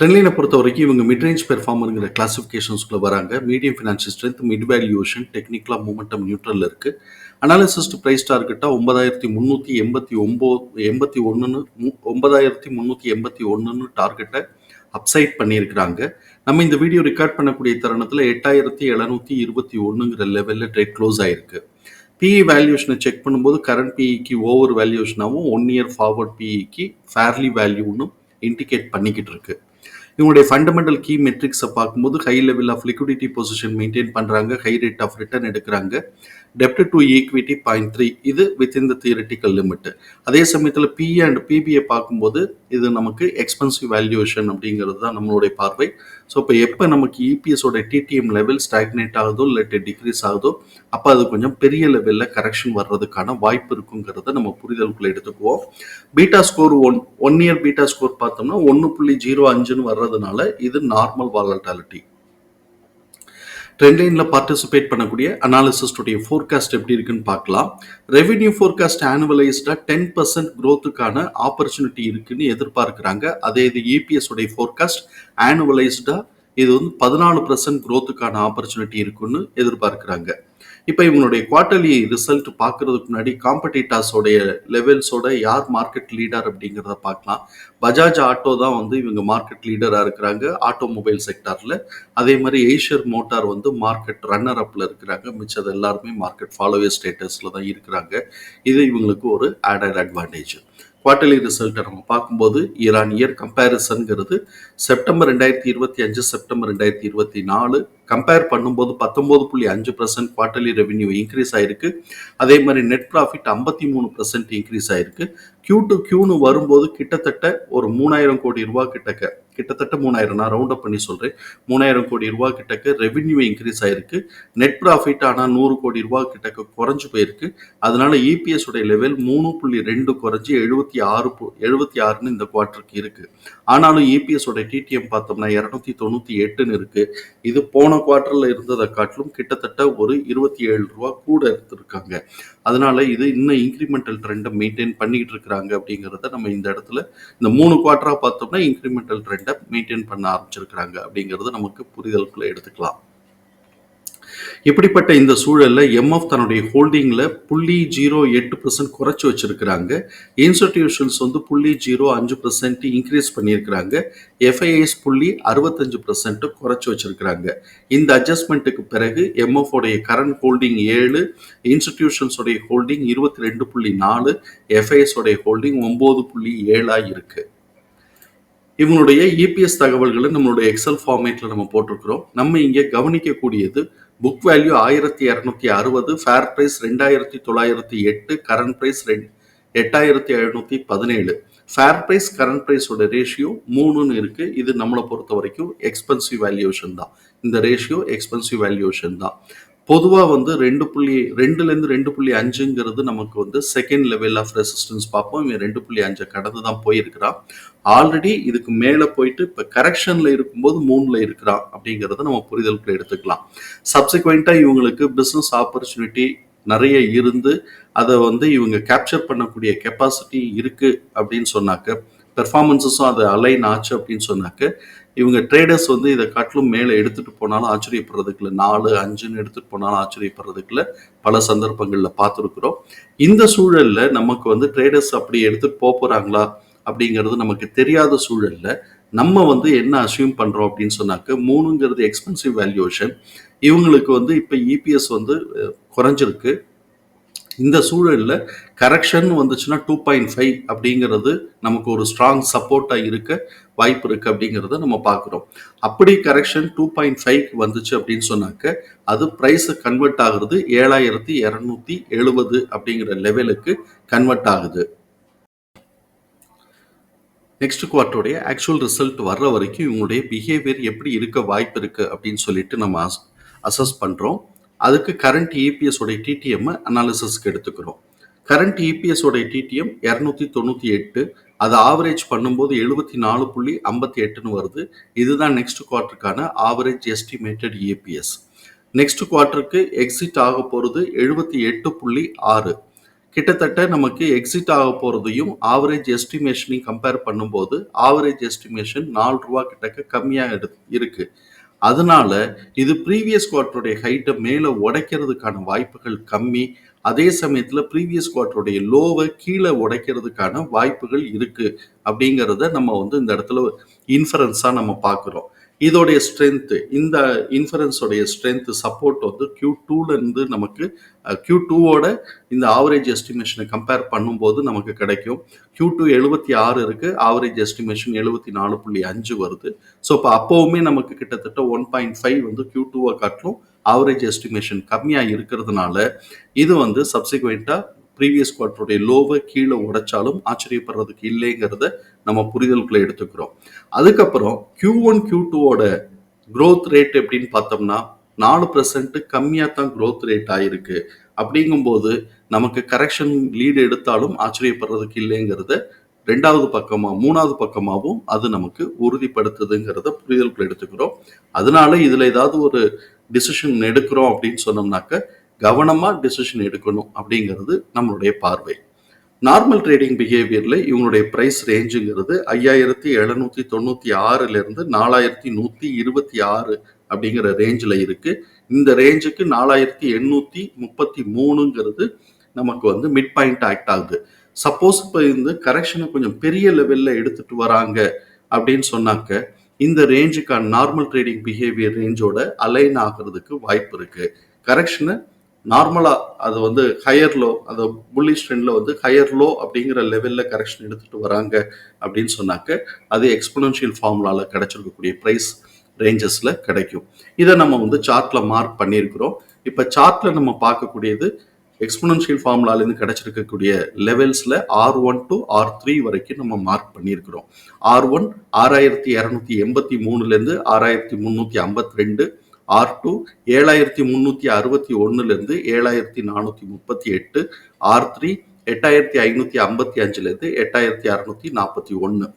ட்ரெண்ட்லைனை பொறுத்த வரைக்கும் இவங்க மிட் ரேஞ்ச் பெர்ஃபார்மருங்கிற கிளாசிஃபிகேஷன்ஸ்குள்ள வராங்க medium financial strength mid valuation டெக்னிக்கலாக மூமெண்டம் நியூட்ரலில் இருக்குது அனாலிசிஸ்ட் ப்ரைஸ் டார்கெட்டா ஒன்பதாயிரத்தி முந்நூற்றி எண்பத்தி ஒம்பது எண்பத்தி ஒன்றுன்னு ஒன்பதாயிரத்தி முந்நூற்றி எண்பத்தி ஒன்றுன்னு டார்கெட்டை அப்சைட் பண்ணியிருக்கிறாங்க. நம்ம இந்த வீடியோ ரெக்கார்ட் பண்ணக்கூடிய தருணத்தில் எட்டாயிரத்தி எழுநூற்றி இருபத்தி ஒன்றுங்கிற லெவலில் ட்ரேட் க்ளோஸ் ஆயிருக்கு. பிஇ வேல்யூஷனை செக் பண்ணும்போது கரண்ட் பிஇக்கு ஓவர் வேல்யூஷனாகவும் ஒன் இயர் ஃபார்வர்ட் பிஇக்கு ஃபேர்லி வேல்யூன்னு இண்டிகேட் பண்ணிக்கிட்டு இருக்குது இவங்களுடைய ஃபண்டமெண்டல் கீ மெட்ரிக்ஸை பார்க்கும்போது high level of liquidity position maintain பண்ணுறாங்க ஹை ரேட் ஆஃப் ரிட்டர்ன் எடுக்கிறாங்க. டெப்ட் டு ஈக்விட்டி பாயிண்ட் த்ரீ இது வித்தின் த தியரட்டிக்கல் லிமிட் அதே சமயத்தில் பிஇ அண்ட் பிபிஐ பார்க்கும்போது இது நமக்கு எக்ஸ்பென்சிவ் வேல்யூஷன் அப்படிங்கிறது தான் நம்மளுடைய பார்வை. ஸோ இப்போ எப்போ நமக்கு இபிஎஸோட டிடிஎம் லெவல் ஸ்டாக்னேட் ஆகுதோ இல்லாட்டி டிக்ரீஸ் ஆகுதோ அப்போ அது கொஞ்சம் பெரிய லெவலில் கரெக்ஷன் வர்றதுக்கான வாய்ப்பு இருக்குங்கிறத நம்ம புரிதலுக்குள்ள எடுத்துக்குவோம். Beta score one one year beta score பார்த்தோம்னா ஒன்று புள்ளி ஜீரோ அஞ்சுன்னு வர்றதுனால இது நார்மல் வாலட்டாலிட்டி ட்ரெண்ட்லைனில் பார்ட்டிசிபேட் பண்ணக்கூடிய அனாலிசிஸ்டுடைய ஃபோர்காஸ்ட் எப்படி இருக்குன்னு பார்க்கலாம். ரெவென்யூ ஃபோர்காஸ்ட் ஆனுவலைஸ்டாக டென் பர்சன்ட் க்ரோத்துக்கான ஆப்பர்ச்சுனிட்டி இருக்குன்னு எதிர்பார்க்குறாங்க. அதே இது இபிஎஸ் உடைய ஃபோர்காஸ்ட் ஆனுவலைஸ்டாக இது வந்து பதினாலு பர்சன்ட் க்ரோத்துக்கான ஆப்பர்ச்சுனிட்டி இருக்குன்னு எதிர்பார்க்குறாங்க. இப்போ இவங்களுடைய குவார்டர்லி ரிசல்ட் பார்க்கறதுக்கு முன்னாடி காம்படிட்டாஸோடைய லெவல்ஸோட யார் மார்க்கெட் லீடர் அப்படிங்கிறத பார்க்கலாம். பஜாஜ் ஆட்டோ தான் வந்து இவங்க மார்க்கெட் லீடராக இருக்கிறாங்க. ஆட்டோமொபைல் செக்டாரில் அதே மாதிரி ஏஷியர் மோட்டார் வந்து மார்க்கெட் ரன்னர் அப்பில் இருக்கிறாங்க. மிச்சது எல்லாருமே மார்க்கெட் ஃபாலோவர் ஸ்டேட்டஸில் தான் இருக்கிறாங்க. இது இவங்களுக்கு ஒரு ஆடட் அட்வான்டேஜ் குவார்டர்லி ரிசல்ட்டை நம்ம பார்க்கும்போது இரான் இயர் கம்பேரிசன்கிறது செப்டம்பர் ரெண்டாயிரத்தி இருபத்தி அஞ்சு செப்டம்பர் ரெண்டாயிரத்தி இருபத்தி நாலு கம்பேர் பண்ணும்போது பத்தொம்போது புள்ளி அஞ்சு பர்சன்ட் குவார்டர்லி ரெவென்யூ இன்க்ரீஸ் ஆயிருக்கு. அதே மாதிரி நெட் ப்ராஃபிட் ஐம்பத்தி மூணு பர்சன்ட் இன்க்ரீஸ் ஆயிருக்கு. கியூ டு கியூன்னு வரும்போது கிட்டத்தட்ட ஒரு மூணாயிரம் கோடி ரூபா கிட்டக்க கிட்டத்தட்ட மூணாயிரம். நான் ரவுண்ட் அப் பண்ணி சொல்கிறேன் மூணாயிரம் கோடி ரூபா கிட்டக்க ரெவென்யூ இன்க்ரீஸ் ஆயிருக்கு. நெட் ப்ராஃபிட் ஆனால் நூறு கோடி ரூபா கிட்டக்க குறைஞ்சு போயிருக்கு. அதனால இபிஎஸ் உடைய லெவல் மூணு புள்ளி ரெண்டு குறைஞ்சி எழுபத்தி ஆறு எழுபத்தி ஆறுன்னு இந்த குவார்டருக்கு இருக்கு. ஆனாலும் இபிஎஸ் உடைய டிடிஎம் பார்த்தோம்னா இரநூத்தி தொண்ணூற்றி எட்டுன்னு இருக்கு. இது போன குவார்டர்ல இருந்ததை காட்டிலும் கிட்டத்தட்ட ஒரு இருபத்தி ஏழு ரூபா கூட எடுத்திருக்காங்க. அதனால இது இன்னும் இன்க்ரிமெண்டல் ட்ரெண்டை மெயின்டைன் பண்ணிக்கிட்டு இருக்கிறாங்க அப்படிங்கிறத நம்ம இந்த இடத்துல இந்த மூணு குவார்டரா பார்த்தோம்னா இன்க்ரிமெண்டல் ட்ரெண்டை மெயின்டைன் பண்ண ஆரம்பிச்சிருக்கிறாங்க அப்படிங்கிறது நமக்கு புரிதலுக்குள்ள எடுத்துக்கலாம். இப்படிப்பட்ட இந்த சூழலில் எம்எஃப் தன்னுடைய ஹோல்டிங்கில் புள்ளி ஜீரோ எட்டு பர்சன்ட் குறைச்சி வச்சிருக்கிறாங்க. இன்ஸ்டிடியூஷன்ஸ் வந்து புள்ளி ஜீரோ அஞ்சு பர்சன்ட் இன்க்ரீஸ் பண்ணியிருக்கிறாங்க. எஃப்ஐஎஸ் புள்ளி அறுபத்தஞ்சு பர்சன்ட்டு குறைச்சி வச்சிருக்கிறாங்க. இந்த அட்ஜஸ்ட்மெண்ட்டுக்கு பிறகு எம்எஃப் உடைய கரண்ட் ஹோல்டிங் ஏழு இன்ஸ்டிடியூஷன்ஸோடைய ஹோல்டிங் இருபத்தி ரெண்டு புள்ளி நாலு எஃப்ஐஎஸ் உடைய ஹோல்டிங் ஒம்பது புள்ளி ஏழா இருக்கு. இவங்களுடைய இபிஎஸ் தகவல்களை நம்மளுடைய எக்ஸல் ஃபார்மேட்டில் நம்ம போட்டிருக்கிறோம். நம்ம இங்கே கவனிக்கக்கூடியது புக் வேல்யூ ஆயிரத்தி இரநூத்தி அறுபது ஃபேர் ப்ரைஸ் ரெண்டாயிரத்தி தொள்ளாயிரத்தி எட்டு கரண்ட் ப்ரைஸ் ரெண் எட்டாயிரத்தி எழுநூத்தி பதினேழு. ஃபேர் ப்ரைஸ் கரண்ட் ப்ரைஸோட ரேஷியோ மூணுன்னு இருக்கு. இது நம்மளை பொறுத்த வரைக்கும் எக்ஸ்பென்சிவ் வேல்யூஷன் தான். இந்த ரேஷியோ எக்ஸ்பென்சிவ் வேல்யூஷன் தான். பொதுவாக வந்து ரெண்டு புள்ளி ரெண்டுலேருந்து ரெண்டு புள்ளி அஞ்சுங்கிறது நமக்கு வந்து செகண்ட் லெவல் ஆஃப் ரெசிஸ்டன்ஸ் பார்ப்போம். இவன் ரெண்டு புள்ளி அஞ்சை கடந்து தான் போயிருக்கிறான் ஆல்ரெடி இதுக்கு மேலே போயிட்டு இப்போ கரெக்ஷனில் இருக்கும்போது மூணில் இருக்கிறான் அப்படிங்கிறத நம்ம புரிதலுக்குள்ள எடுத்துக்கலாம். சப்சிக்வெண்ட்டாக இவங்களுக்கு பிஸ்னஸ் ஆப்பர்ச்சுனிட்டி நிறைய இருந்து அதை வந்து இவங்க கேப்சர் பண்ணக்கூடிய கெப்பாசிட்டி இருக்குது அப்படின்னு சொன்னாக்க பெர்ஃபார்மன்ஸஸும் அது அலைன் ஆச்சு அப்படின்னு சொன்னாக்க இவங்க ட்ரேடர்ஸ் வந்து இதை காட்டிலும் மேலே எடுத்துட்டு போனாலும் ஆச்சரியப்படுறதுக்கு இல்லை. நாலு அஞ்சுன்னு எடுத்துட்டு போனாலும் ஆச்சரியப்படுறதுக்கு இல்லை. பல சந்தர்ப்பங்களில் பார்த்துருக்குறோம். இந்த சூழலில் நமக்கு வந்து ட்ரேடர்ஸ் அப்படி எடுத்துகிட்டு போக போகிறாங்களா அப்படிங்கிறது நமக்கு தெரியாத சூழலில் நம்ம வந்து என்ன அசியூம் பண்ணுறோம் அப்படின்னு சொன்னாக்க மூணுங்கிறது எக்ஸ்பென்சிவ் வேல்யூஷன் இவங்களுக்கு வந்து இப்போ இபிஎஸ் வந்து குறைஞ்சிருக்கு. இந்த சூழலில் கரெக்ஷன் வந்துச்சுன்னா டூ பாயிண்ட் ஃபைவ் அப்படிங்கிறது நமக்கு ஒரு ஸ்ட்ராங் சப்போர்ட்டாக இருக்க வாய்ப்பு இருக்குது அப்படிங்கிறத நம்ம பார்க்குறோம். அப்படி கரெக்ஷன் டூ பாயிண்ட் ஃபைவ் வந்துச்சு அப்படின்னு சொன்னாக்க அது ப்ரைஸ் கன்வெர்ட் ஆகுறது ஏழாயிரத்தி இரநூத்தி எழுபது அப்படிங்கிற லெவலுக்கு கன்வெர்ட் ஆகுது. நெக்ஸ்ட் குவார்ட்டருடைய ஆக்சுவல் ரிசல்ட் வர்ற வரைக்கும் இவங்களுடைய பிஹேவியர் எப்படி இருக்க வாய்ப்பு இருக்கு அப்படின்னு சொல்லிட்டு நம்ம அசஸ் பண்றோம். அதுக்கு கரண்ட் இபிஎஸ் உடைய டிடிஎம் அனாலிசிஸ்க்கு எடுத்துக்கிறோம். கரண்ட் இபிஎஸ் உடைய டிடிஎம் இரநூத்தி தொண்ணூத்தி எட்டு அதை ஆவரேஜ் பண்ணும்போது எழுபத்தி நாலு புள்ளி ஐம்பத்தி எட்டுன்னு வருது. இதுதான் நெக்ஸ்ட் குவார்ட்டருக்கான ஆவரேஜ் எஸ்டிமேட்டட் இபிஎஸ் நெக்ஸ்ட் குவார்ட்டருக்கு எக்ஸிட் ஆக போகிறது எழுபத்தி எட்டு புள்ளி ஆறு. கிட்டத்தட்ட நமக்கு எக்ஸிட் ஆக போகிறதையும் ஆவரேஜ் எஸ்டிமேஷனையும் கம்பேர் பண்ணும்போது ஆவரேஜ் எஸ்டிமேஷன் நாலு ரூபா கிட்டக்க கம்மியாக எடு இருக்கு. அதனால இது ப்ரீவியஸ் குவார்ட்டருடைய ஹைட்டை மேலே உடைக்கிறதுக்கான வாய்ப்புகள் கம்மி. அதே சமயத்தில் ப்ரீவியஸ் குவார்ட்டருடைய லோவை கீழே உடைக்கிறதுக்கான வாய்ப்புகள் இருக்குது அப்படிங்கிறத நம்ம வந்து இந்த இடத்துல இன்ஃபரன்ஸாக நம்ம பார்க்குறோம். இதோடைய ஸ்ட்ரென்த்து இந்த இன்ஃபரன்ஸோடைய ஸ்ட்ரென்த்து சப்போர்ட் வந்து கியூ டூலேருந்து நமக்கு கியூ டூவோட இந்த ஆவரேஜ் எஸ்டிமேஷனை கம்பேர் பண்ணும்போது நமக்கு கிடைக்கும். கியூ டூ எழுபத்தி ஆறு இருக்குது ஆவரேஜ் எஸ்டிமேஷன் எழுபத்தி நாலு புள்ளி அஞ்சு வருது. ஸோ இப்போ அப்போவுமே நமக்கு கிட்டத்தட்ட ஒன் பாயிண்ட் ஃபைவ் வந்து கியூ டூவை காட்டிலும் ஆவரேஜ் எஸ்டிமேஷன் கம்மியாக இருக்கிறதுனால இது வந்து சப்சிக்வெண்ட்டாக ப்ரீவியஸ் குவார்டருடைய லோவை கீழே உடைச்சாலும் ஆச்சரியப்படுறதுக்கு இல்லைங்கிறத நம்ம புரிதலுக்குள்ளே எடுத்துக்கிறோம். அதுக்கப்புறம் கியூ ஒன் கியூ டூவோட க்ரோத் ரேட் எப்படின்னு பார்த்தோம்னா நாலு பர்சன்ட் கம்மியாக தான் க்ரோத் ரேட் ஆகிருக்கு அப்படிங்கும்போது நமக்கு கரெக்ஷன் லீடு எடுத்தாலும் ஆச்சரியப்படுறதுக்கு இல்லைங்கிறத ரெண்டாவது பக்கமாக மூணாவது பக்கமாகவும் அது நமக்கு உறுதிப்படுத்துதுங்கிறத புரிதலுக்குள்ள எடுத்துக்கிறோம். அதனால இதில் ஏதாவது ஒரு டிசிஷன் எடுக்கிறோம் அப்படின்னு சொன்னோம்னாக்க கவனமாக டிசிஷன் எடுக்கணும் அப்படிங்கிறது நம்மளுடைய பார்வை. நார்மல் ட்ரேடிங் பிஹேவியரில் இவங்களுடைய ப்ரைஸ் ரேஞ்சுங்கிறது ஐயாயிரத்தி எழுநூற்றி தொண்ணூற்றி ஆறுலேருந்து நாலாயிரத்தி நூற்றி இருபத்தி ஆறு அப்படிங்கிற ரேஞ்சில் இருக்குது இந்த ரேஞ்சுக்கு நாலாயிரத்தி எண்ணூற்றி முப்பத்தி மூணுங்கிறது நமக்கு வந்து மிட் பாயிண்ட் ஆக்ட் ஆகுது. சப்போஸ் இப்போ இந்த கரெக்ஷனை கொஞ்சம் பெரிய லெவலில் எடுத்துகிட்டு வராங்க அப்படின்னு சொன்னாக்க இந்த ரேஞ்சுக்கான நார்மல் ட்ரேடிங் பிஹேவியர் ரேஞ்சோட அலைன் ஆகிறதுக்கு வாய்ப்பு இருக்கு. கரெக்ஷனை நார்மலாக அது வந்து ஹையர் லோ அந்த புல்லிஷ் ட்ரெண்டில் வந்து ஹையர் லோ அப்படிங்கிற லெவலில் கரெக்ஷன் எடுத்துகிட்டு வராங்க அப்படின்னு சொன்னாக்க அது எக்ஸ்பொனன்ஷியல் ஃபார்முலாவில் கிடைச்சிருக்கக்கூடிய ப்ரைஸ் ரேஞ்சஸில் கிடைக்கும். இதை நம்ம வந்து சார்ட்டில் மார்க் பண்ணியிருக்கிறோம். இப்போ சார்ட்டில் நம்ம பார்க்கக்கூடியது எக்ஸ்பனன்ஷியல் ஃபார்முலாலேருந்து கிடைச்சிருக்கக்கூடிய லெவல்ஸில் R one to R three வரைக்கும் நம்ம மார்க் பண்ணியிருக்கிறோம். ஆர் ஒன் ஆறாயிரத்தி இரநூத்தி எண்பத்தி மூணுலேருந்து ஆறாயிரத்தி முந்நூற்றி ஐம்பத்தி ரெண்டு ஆர் டூ ஏழாயிரத்தி முந்நூற்றி அறுபத்தி ஒன்றுலேருந்து ஏழாயிரத்தி நானூற்றி முப்பத்தி எட்டு ஆர் த்ரீ எட்டாயிரத்தி ஐநூற்றி ஐம்பத்தி அஞ்சுலேருந்து எட்டாயிரத்தி அறநூற்றி நாற்பத்தி ஒன்று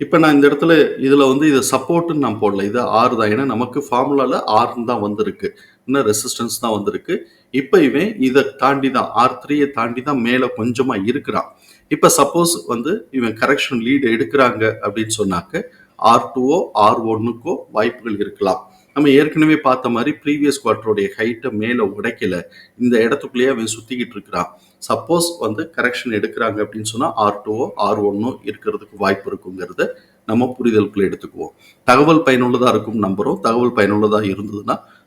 இப்போ நான் இந்த இடத்துல இதில் வந்து இது சப்போர்ட்டுன்னு நான் போடல. இது ஆறு தான். ஏன்னா நமக்கு ஃபார்முலாவில் ஆறுன்னு தான் வந்திருக்கு. இன்னும் ரெசிஸ்டன்ஸ் தான் வந்திருக்கு. இப்போ இவன் இதை தாண்டி தான் ஆர் த்ரீயை தாண்டி தான் மேலே கொஞ்சமாக இருக்கிறான். இப்போ சப்போஸ் வந்து இவன் கரெக்ஷன் லீடு எடுக்கிறாங்க அப்படின்னு சொன்னாக்க ஆர் டூவோ ஆர் ஒன்னுக்கோ வாய்ப்புகள் இருக்கலாம். நம்ம ஏற்கனவே பார்த்த மாதிரி ப்ரீவியஸ் குவார்டருடைய ஹைட்டை மேலே உடைக்கல. இந்த இடத்துக்குள்ளேயே அவன் சுற்றிக்கிட்டு இருக்கிறான். சப்போஸ் வந்து கரெக்ஷன் எடுக்கிறாங்க அப்படின்னு சொன்னால் ஆர் டூவோ ஆர் ஒன்னோ இருக்கிறதுக்கு வாய்ப்பு இருக்குங்கிறத நம்ம புரிதலுக்குள்ள எடுத்துக்குவோம். தகவல் பயனுள்ளதாக இருக்கும் நம்புகிறோம் தகவல் பயனுள்ளதாக இருந்ததுன்னா